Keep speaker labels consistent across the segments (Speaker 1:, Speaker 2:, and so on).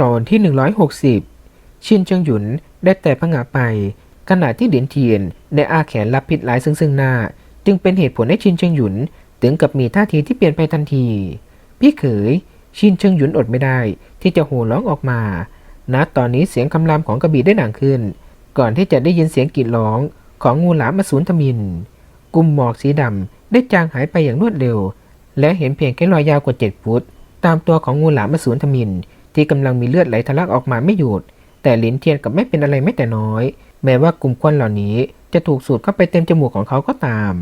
Speaker 1: ตอนที่ 160 ชินจิงหยุนได้แต่พงะไป ขณะที่หลินเทียนได้อาแขนรับพิษหลายซึ่งซึ่งหน้า จึงเป็นเหตุผลให้ชินจิงหยุน ถึงกับมีท่าทีที่เปลี่ยนไปทันที พี่เขยชินเชิงหยุนอดไม่ได้ ที่จะโห่ร้องออกมาณตอนนี้เสียงคำรามของกระบี่ได้ดังขึ้น ก่อนที่จะได้ยินเสียงกรีดร้องของงูหลามมาสูนทมิน กลุ่มหมอกสีดำได้จางหายไปอย่างรวดเร็ว และเห็นเพียงแค่รอยยาวกว่าเจ็ดฟุต ตามตัวของงูหลามมาสูนทมิน ที่กำลังมีเลือดไหลทะลักออกมาไม่หยุด แต่หลินเทียนกับไม่เป็นอะไรไม่แต่น้อย แม้ว่ากลุ่มควันเหล่านี้จะถูกสูดเข้าไปเต็มจมูกของเขาก็ตาม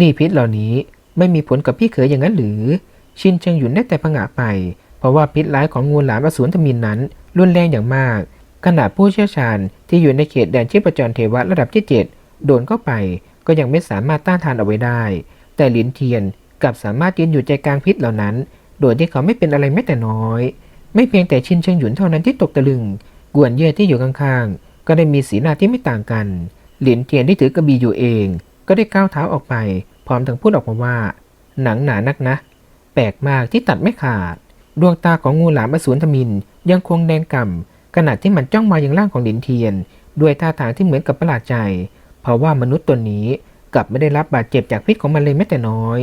Speaker 1: นี่พิษเหล่านี้ไม่มีผลกับพี่เขยอย่างนั้นหรือ ชินเชิงหยุนได้แต่ผงะไป เพราะว่าพิษร้ายของงูหลามอสูรทมินนั้น รุนแรงอย่างมาก ขนาดผู้เชี่ยวชาญที่อยู่ในเขตแดนชีพจรเทวะระดับที่เจ็ดโดนเข้าไปก็ยังไม่สามารถต้านทานเอาไว้ได้ แต่หลินเทียนกลับสามารถยืนอยู่ใจกลางพิษเหล่านั้น โดยที่เขาไม่เป็นอะไรแม้แต่น้อย ไม่เพียงแต่ชินเชิงหยุนเท่านั้นที่ตกตะลึง กวนเย่ที่อยู่ข้างๆ ก็ได้มีสีหน้าที่ไม่ต่างกัน หลินเทียนที่ถือกระบี่อยู่เอง ก็ได้ก้าวเท้าออกไป พร้อมทั้งพูดออกมาว่า หนังหนานักนะ แปลกมากที่ตัดไม่ขาด ดวงตาของงูหลามอสูรทมิน ยังคงแดงก่ำขณะที่มันจ้องมาอยังร่างของหลินเทียน ด้วยท่าทางที่เหมือนกับประหลาดใจ เพราะว่ามนุษย์ตัวนี้กลับไม่ได้รับบาดเจ็บจากพิษของมันเลยแม้แต่น้อย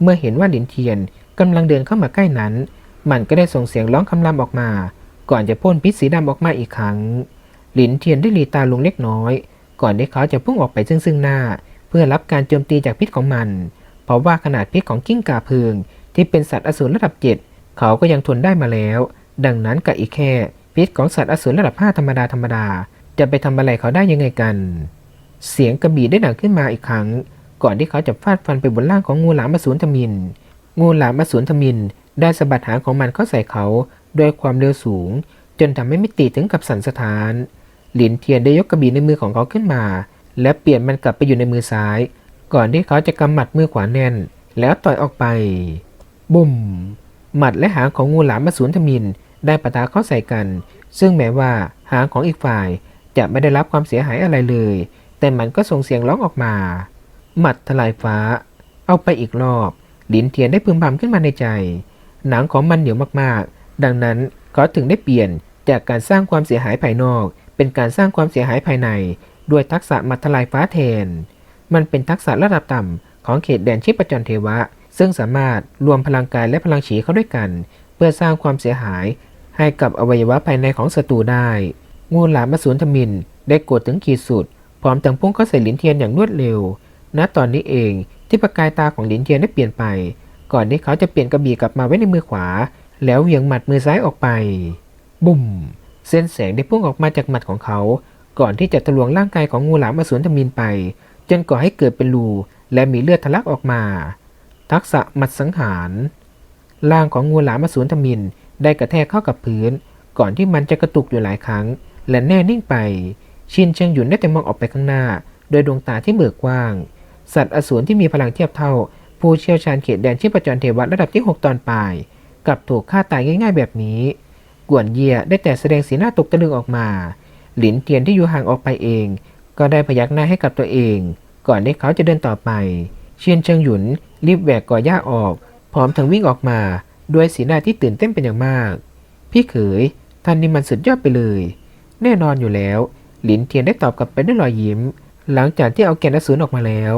Speaker 1: เมื่อเห็นว่าหลินเทียนกำลังเดินเข้ามาใกล้นั้น มันก็ได้ส่งเสียงร้องคำรามออกมา ก่อนจะพ่นพิษสีดำออกมาอีกครั้ง หลินเทียนได้หลีตาลงเล็กน้อย ก่อนที่เขาจะพุ่งออกไปซึ่งซึ่งหน้า เพื่อรับการโจมตีจากพิษของมัน เพราะว่าขนาดพิษของกิ้งก่าเพิงที่เป็นสัตว์อสูรระดับเจ็ดเขาก็ยังทนได้มาแล้ว ดังนั้นกับอีกแค่พิษของสัตว์อสูรระดับห้าธรรมดาธรรมดา จะไปทำอะไรเขาได้ยังไงกัน เสียงกระบี่ได้ดังขึ้นมาอีกครั้ง ก่อนที่เขาจะฟาดฟันไปบนร่างของงูหลามอสูรทมิน งูหลามอสูรทมิน ได้สะบัดหางของมันเข้าใส่เขาด้วยความเร็วสูง จนทำให้มิติถึงกับสั่นสะท้าน หลินเทียนได้ยกกระบี่ในมือของเขาขึ้นมา และเปลี่ยนมันกลับไปอยู่ในมือซ้าย ก่อนที่เขาจะกำหมัดมือขวาแน่น แล้วต่อยออกไปบุ่มหมัดและหางของงูหลามมาสูนทมินได้ปะทะเข้าใส่กัน ซึ่งแม้ว่าหางของอีกฝ่ายจะไม่ได้รับความเสียหายอะไรเลย แต่มันก็ส่งเสียงร้องออกมา หมัดทลายฟ้า เอาไปอีกรอบ หลินเทียนได้พึมพำขึ้นมาในใจ หนังของมันเหนียวมากๆ ดังนั้นเขาถึงได้เปลี่ยนจากการสร้างความเสียหายภายนอก เป็นการสร้างความเสียหายภายใน ด้วยทักษะมัทลายฟ้าแทน มันเป็นทักษะระดับต่ำของเขตแดนชิปจรเทวะ ซึ่งสามารถรวมพลังกายและพลังฉีเข้าด้วยกัน เพื่อสร้างความเสียหายให้กับอวัยวะภายในของศัตรูได้ งูหลามมาสูนทมินได้กดถึงขีดสุด พร้อมทั้งพุ่งเข้าใส่หลินเทียนอย่างรวดเร็ว ณ ตอนนี้เองที่ประกายตาของหลินเทียนได้เปลี่ยนไป ก่อนที่เขาจะเปลี่ยนกระบี่กลับมาไว้ในมือขวา แล้วเหวี่ยงหมัดมือซ้ายออกไป บุ่ม เส้นแสงได้พุ่งออกมาจากหมัดของเขา ก่อนที่จะทะลวงร่างกายของงูหลามอสูรทมินไป จนก่อให้เกิดเป็นรูและมีเลือดทะลักออกมา ทักษะหมัดสังหารร่างของงูหลามอสูรทมินได้กระแทกเข้ากับพื้น ก่อนที่มันจะกระตุกอยู่หลายครั้ง และแน่นิ่งไป ชินเชิงหยุนได้แต่มองออกไปข้างหน้า โดยดวงตาที่เบิกกว้าง สัตว์อสูรที่มีพลังเทียบเท่า ผู้เชี่ยวชาญเขตแดนชีพจรเทวะระดับที่ 6 ตอนปลาย กลับถูกฆ่าตายง่ายๆแบบนี้ กวนเยียได้แต่แสดงสีหน้าตกตะลึงออกมา หลินเทียนที่อยู่ห่างออกไปเอง ก็ได้พยักหน้าให้กับตัวเอง ก่อนที่เขาจะเดินต่อไป เชียนเชิงหยุนรีบแหวกก่อหญ้าออก พร้อมทั้งวิ่งออกมา ด้วยสีหน้าที่ตื่นเต้นเป็นอย่างมาก พี่เขยท่านนี่มันสุดยอดไปเลย แน่นอนอยู่แล้ว หลินเทียนได้ตอบกลับไปด้วยรอยยิ้ม หลังจากที่เอาแกนอสูรออกมาแล้ว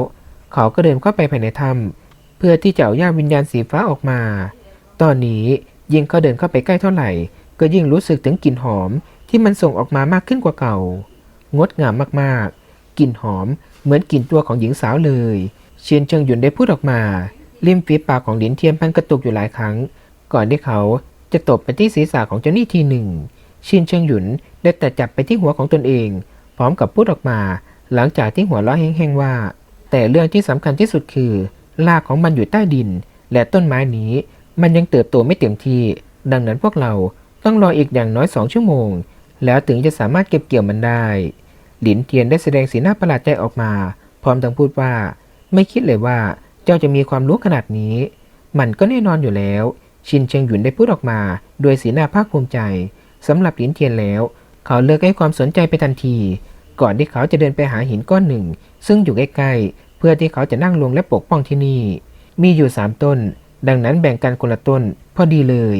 Speaker 1: เขาก็เดินเข้าไปภายในถ้ำ เพื่อที่จะเอาย่าวิญญาณสีฟ้าออกมา ตอนนี้ยิ่งเขาเดินเข้าไปใกล้เท่าไหร่ ก็ยิ่งรู้สึกถึงกลิ่นหอมที่มันส่งออกมามากขึ้นกว่าเก่า งดงามมากๆ กลิ่นหอมเหมือนกลิ่นตัวของหญิงสาวเลย เชียนเชิงหยุนได้พูดออกมา ริมฝีปากของหลินเทียนพันกระตุกอยู่หลายครั้ง ก่อนที่เขาจะตบไปที่ศีรษะของเจ้าหนี้ทีหนึ่งชียนเชิงหยุนได้แต่จับไปที่หัวของตนเอง พร้อมกับพูดออกมา หลังจากที่หัวเราะแห้งๆว่า แต่เรื่องที่สำคัญที่สุดคือ รากของมันอยู่ใต้ดิน และต้นไม้นี้ มันยังเติบโตไม่เต็มที่ ดังนั้นพวกเราต้องรออีกอย่างน้อยสองชั่วโมง แล้วถึงจะสามารถเก็บเกี่ยวมันได้ หลินเทียนได้แสดงสีหน้าประหลาดใจออกมา พร้อมทั้งพูดว่า ไม่คิดเลยว่าเจ้าจะมีความรู้ขนาดนี้ มันก็แน่นอนอยู่แล้ว ชินเชิงหยุนได้พูดออกมา โดยสีหน้าภาคภูมิใจสำหรับหลินเทียนแล้ว เขาเลิกให้ความสนใจไปทันที ก่อนที่เขาจะเดินไปหาหินก้อนหนึ่ง ซึ่งอยู่ใกล้ๆ เพื่อที่เขาจะนั่งลงและปกป้องที่นี่ มีอยู่สามต้น ดังนั้นแบ่งกันคนละต้น พอดีเลย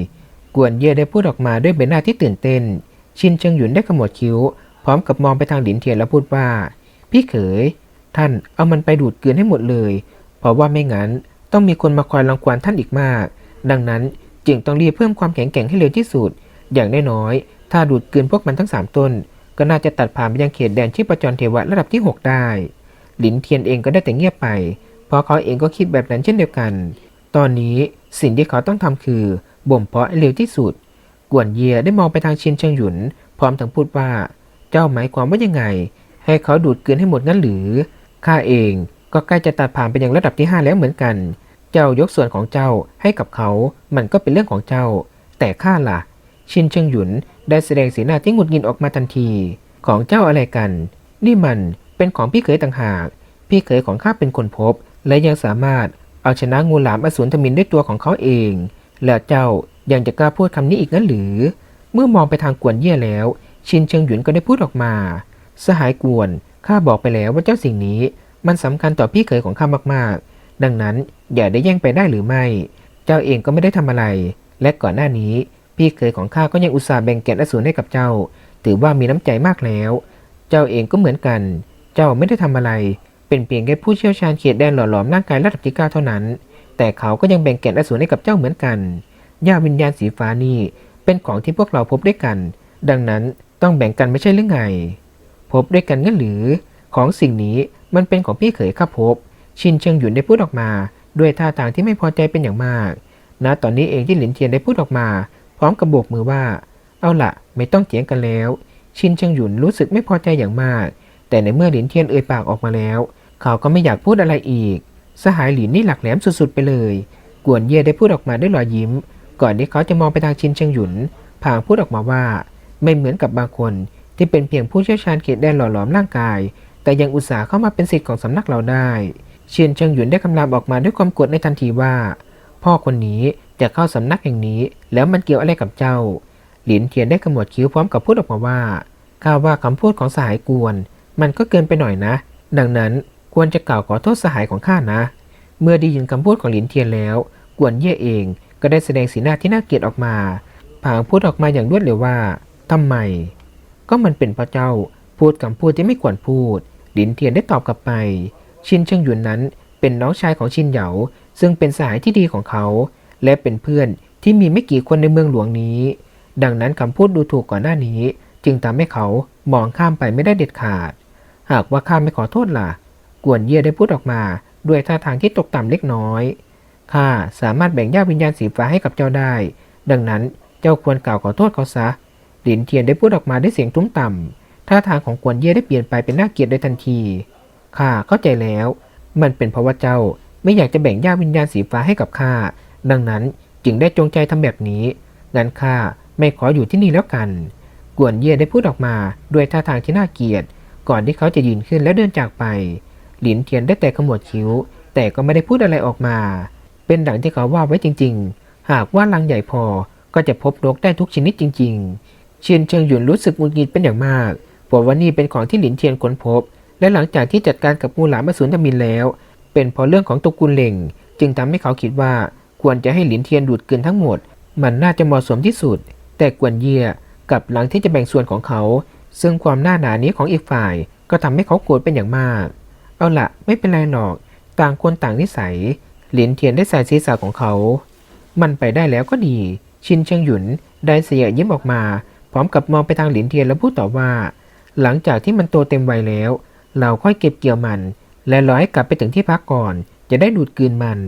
Speaker 1: กวนเย่ได้พูดออกมาด้วยใบหน้าที่ตื่นเต้น ชินเชิงหยุนได้ขมวดคิ้ว พร้อมกับมองไปทางหลินเทียนแล้วพูดว่า พี่เขย ท่านเอามันไปดูดเกลือนให้หมดเลย เพราะว่าไม่งั้นต้องมีคนมาคอยรังควานท่านอีกมาก ดังนั้นจึงต้องรีบเพิ่มความแข็งแกร่งให้เร็วที่สุด อย่างน้อยๆถ้าดูดเกลือนพวกมันทั้งสามต้น ก็น่าจะตัดผ่านไปยังเขตแดนที่ประจรเทวะระดับที่ 6 ได้ หลินเทียนเองก็ได้แต่เงียบไป เพราะเขาเองก็คิดแบบนั้นเช่นเดียวกัน ตอนนี้สิ่งที่เขาต้องทำคือบ่มเพาะเร็วที่สุด กวนเยียได้มองไปทางชินเชิงหยุน พร้อมทั้งพูดว่า เจ้าหมายความว่ายังไง ให้เขาดูดเกลือนให้หมดงั้นหรือ ข้าเองก็ใกล้จะตัดผ่านไปยังระดับที่ 5 แล้วเหมือนกัน เจ้ายกส่วนของเจ้าให้กับเขา มันก็เป็นเรื่องของเจ้า แต่ข้าล่ะ ชินเชิงหยุนได้แสดงสีหน้าที่หงุดหงิดออกมาทันที ของเจ้าอะไรกัน นี่มัน เป็นของพี่เขยต่างหาก พี่เขยของข้าเป็นคนพบ และยังสามารถเอาชนะงูหลามอสูรทมินด้วยตัวของเขาเอง แล้วเจ้ายังจะกล้าพูดคำนี้อีกงั้นหรือ เมื่อมองไปทางกวนเย่แล้ว ชินเชิงหยุนก็ได้พูดออกมา สหายกวนข้าบอกไปแล้วว่าเจ้าสิ่งนี้ มันสำคัญต่อพี่เขยของข้ามากๆ ดังนั้นอย่าได้แย่งไปได้หรือไม่ เจ้าเองก็ไม่ได้ทำอะไร และก่อนหน้านี้ พี่เขยของข้าก็ยังอุตส่าห์แบ่งแกนอสูรให้กับเจ้า ถือว่ามีน้ำใจมากแล้ว เจ้าเองก็เหมือนกัน เจ้าไม่ได้ทำอะไร เป็นเพียงแค่ผู้เชี่ยวชาญเขตแดนหล่อหลอมร่างกายระดับที่เก้าเท่านั้น แต่เขาก็ยังแบ่งแก่นอสูรให้กับเจ้าเหมือนกันยาวิญญาณสีฟ้านี่เป็นของที่พวกเราพบด้วยกัน ดังนั้นต้องแบ่งกันไม่ใช่หรือไง พบด้วยกันงั้นหรือ ของสิ่งนี้มันเป็นของพี่เขยข้าพบ ชินเชิงหยุนได้พูดออกมา ด้วยท่าทางที่ไม่พอใจเป็นอย่างมากณตอนนี้เองที่หลินเทียนได้พูดออกมา พร้อมกับโบกมือว่า เอาละไม่ต้องเถียงกันแล้ว ชินเชิงหยุนรู้สึกไม่พอใจอย่างมาก แต่ในเมื่อหลินเทียนเอ่ยปากออกมาแล้ว เขาก็ไม่อยากพูดอะไรอีก สหายหลินนี่หลักแหลมสุดๆไปเลย กวนเย่ได้พูดออกมาด้วยรอยยิ้ม ก่อนที่เขาจะมองไปทางชินเชิงหยุนพางพูดออกมาว่า ไม่เหมือนกับบางคนที่เป็นเพียงผู้เชี่ยวชาญเขตแดนหล่อหลอมร่างกาย แต่ยังอุตส่าห์เข้ามาเป็นศิษย์ของสำนักเราได้เชียนเชิงหยุนได้คำรามออกมาด้วยความโกรธในทันทีว่า พ่อคนนี้จะเข้าสำนักแห่งนี้ แล้วมันเกี่ยวอะไรกับเจ้า หลินเทียนได้ขมวดคิ้วพร้อมกับพูดออกมาว่าข้าว่าคำพูดของสหายกวน มันก็เกินไปหน่อยนะ ดังนั้นควรจะกล่าวขอโทษสหายของข้านะ เมื่อได้ยินคำพูดของหลินเทียนแล้ว กวนเย่เองก็ได้แสดงสีหน้าที่น่าเกลียดออกมาผางพูดออกมาอย่างรวดเร็วว่าทำไม ก็มันเป็นพระเจ้า พูดคำพูดที่ไม่ควรพูด หลินเทียนได้ตอบกลับไป ชินเชิงหยุนนั้นเป็นน้องชายของชินเหยา ซึ่งเป็นสหายที่ดีของเขา และเป็นเพื่อนที่มีไม่กี่คนในเมืองหลวงนี้ ดังนั้นคำพูดดูถูกก่อนหน้านี้ จึงทำให้เขามองข้ามไปไม่ได้เด็ดขาด หากว่าข้าไม่ขอโทษล่ะ กวนเย่ได้พูดออกมา ด้วยท่าทางที่ตกต่ำเล็กน้อย ข้าสามารถแบ่งย่าวิญญาณสีฟ้าให้กับเจ้าได้ ดังนั้นเจ้าควรกล่าวขอโทษเขาซะ หลินเทียนได้พูดออกมาด้วยเสียงทุ้มต่ำ ท่าทางของกวนเย่ได้เปลี่ยนไปเป็นน่าเกลียดโดยทันที ข้าเข้าใจแล้ว มันเป็นเพราะว่าเจ้าไม่อยากจะแบ่งย่าวิญญาณสีฟ้าให้กับข้า ดังนั้นจึงได้จงใจทำแบบนี้ งั้นข้าไม่ขออยู่ที่นี่แล้วกัน กวนเย่ได้พูดออกมาด้วยท่าทางที่น่าเกลียด ก่อนที่เขาจะยืนขึ้นแล้วเดินจากไป หลินเทียนได้แต่ขมวดคิ้ว แต่ก็ไม่ได้พูดอะไรออกมา เป็นดังที่เขาว่าไว้จริง ๆ หากว่าลังใหญ่พอก็จะพบนกได้ทุกชนิดจริง ๆ เชียนเชิงหยุนรู้สึกหงุดหงิดเป็นอย่างมากเพราะว่านี่เป็นของที่หลินเทียนค้นพบ และหลังจากที่จัดการกับงูหลามอสูรทมินแล้ว เป็นเพราะเรื่องของตระกูลเหล่ง จึงทำให้เขาคิดว่าควรจะให้หลินเทียนดูดกลืนทั้งหมด มันน่าจะเหมาะสมที่สุด แต่กวนเย่กับหลังที่จะแบ่งส่วนของเขา ซึ่งความหน้าหนานี้ของอีกฝ่ายก็ทำให้เขาโกรธเป็นอย่างมาก เอาละไม่เป็นไรหรอก ต่างคนต่างนิสัย หลินเทียนได้ใส่ศีรษะของเขา มันไปได้แล้วก็ดี ชินเชิงหยุนได้เสียยิ้มออกมา พร้อมกับมองไปทางหลินเทียนแล้วพูดต่อว่า หลังจากที่มันโตเต็มวัยแล้ว เราค่อยเก็บเกี่ยวมัน และรอให้กลับไปถึงที่พักก่อน จะได้ดูดกลืนมัน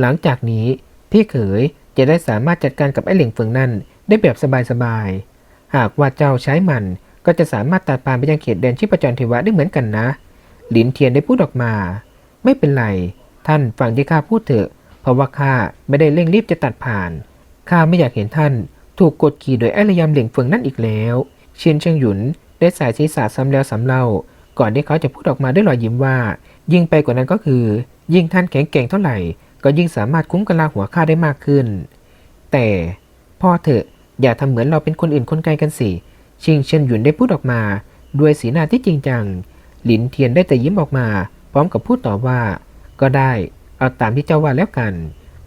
Speaker 1: หลังจากนี้พี่เขยจะได้สามารถจัดการกับไอ้เหล่งเฟิงนั่นได้แบบสบายๆ หากว่าเจ้าใช้มัน ก็จะสามารถตัดปานไปยังเขตแดนชิปจรเทวะได้เหมือนกันนะ หลินเทียนได้พูดออกมา ไม่เป็นไร ท่านฟังที่ข้าพูดเถอะ เพราะว่าข้าไม่ได้เร่งรีบจะตัดผ่าน ข้าไม่อยากเห็นท่าน ถูกกดขี่โดยไอ้ระยำเหล่งเฟิงนั่นอีกแล้ว เชียนเชิงหยุนได้สายศีรษะซ้ำแล้วซ้ำเล่า ก่อนที่เขาจะพูดออกมาด้วยรอยยิ้มว่า ยิ่งไปกว่านั้นก็คือ ยิ่งท่านแข็งแกร่งเท่าไหร่ ก็ยิ่งสามารถคุ้มกำลังหัวข้าได้มากขึ้น แต่พ่อเถอะอย่าทำเหมือนเราเป็นคนอื่นคนไกลกันสิ ชิงเชินหยุนได้พูดออกมา ด้วยสีหน้าที่จริงจัง หลินเทียนได้แต่ยิ้มออกมา พร้อมกับพูดต่อว่า ก็ได้ เอาตามที่เจ้าว่าแล้วกัน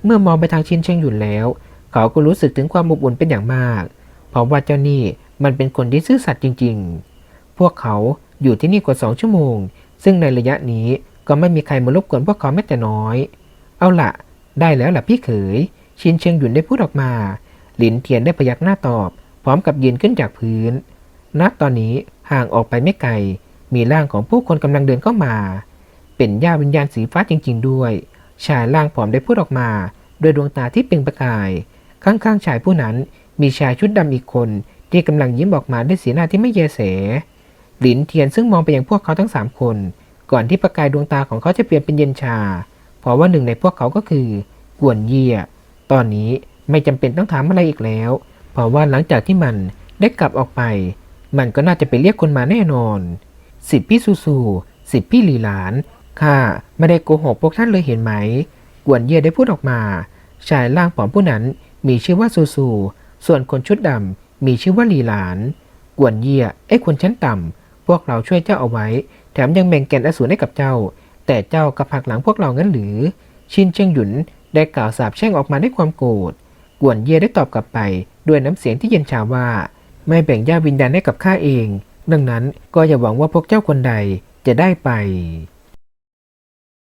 Speaker 1: เมื่อมองไปทางชินเชิงหยุนแล้ว เขาก็รู้สึกถึงความอบอุ่นเป็นอย่างมาก เพราะว่าเจ้านี่มันเป็นคนที่ซื่อสัตย์จริง ๆ พวกเขาอยู่ที่นี่กว่าสองชั่วโมง ซึ่งในระยะนี้ก็ไม่มีใครมารบกวนพวกเขาแม้แต่น้อย เอาละได้แล้วล่ะพี่เขย ชินเชียงหยุนได้พูดออกมา หลินเทียนได้พยักหน้าตอบ ร้อมกับยืนขึ้นจากพื้นณตอนนี้ห่างออกไปไม่ไกล มีร่างของผู้คนกำลังเดินเข้ามา เป็นย่าวิญญาณสีฟ้าจริง ๆ ด้วย ชายร่างผอมได้พูดออกมาด้วยดวงตาที่เปล่งประกาย ข้างๆชายผู้นั้นมีชายชุดดำอีกคนที่กำลังยิ้มออกมาด้วยสีหน้าที่ไม่เยแสหลินเทียนซึ่งมองไปยังพวกเขาทั้งสามคน ก่อนที่ประกายดวงตาของเขาจะเปลี่ยนเป็นเย็นชา เพราะว่าหนึ่งในพวกเขาก็คือกวนเยี่ย ตอนนี้ไม่จำเป็นต้องถามอะไรอีกแล้ว เพราะว่าหลังจากที่มันได้กลับออกไป มันก็น่าจะไปเรียกคนมาแน่นอน สิบพี่ซูซูสิบพี่หลีหลาน ข้าไม่ได้โกหกพวกท่านเลยเห็นไหม กวนเย่ได้พูดออกมา ชายร่างผอมผู้นั้นมีชื่อว่าซูซู ส่วนคนชุดดำมีชื่อว่าหลีหลาน กวนเย่ไอ้คนชั้นต่ำพวกเราช่วยเจ้าเอาไว้ แถมยังแบ่งแก่นอสูรให้กับเจ้า แต่เจ้ากับผักหลังพวกเรางั้นหรือ ชินเชียงหยุนได้กล่าวสาบแช่งออกมาด้วยความโกรธ กวนเย่ได้ตอบกลับไป ด้วยน้ำเสียงที่เย็นชาว่า ไม่แบ่งญาวิญญาณให้กับข้าเอง ดังนั้นก็อย่าหวังว่าพวกเจ้าคนใดจะได้ไป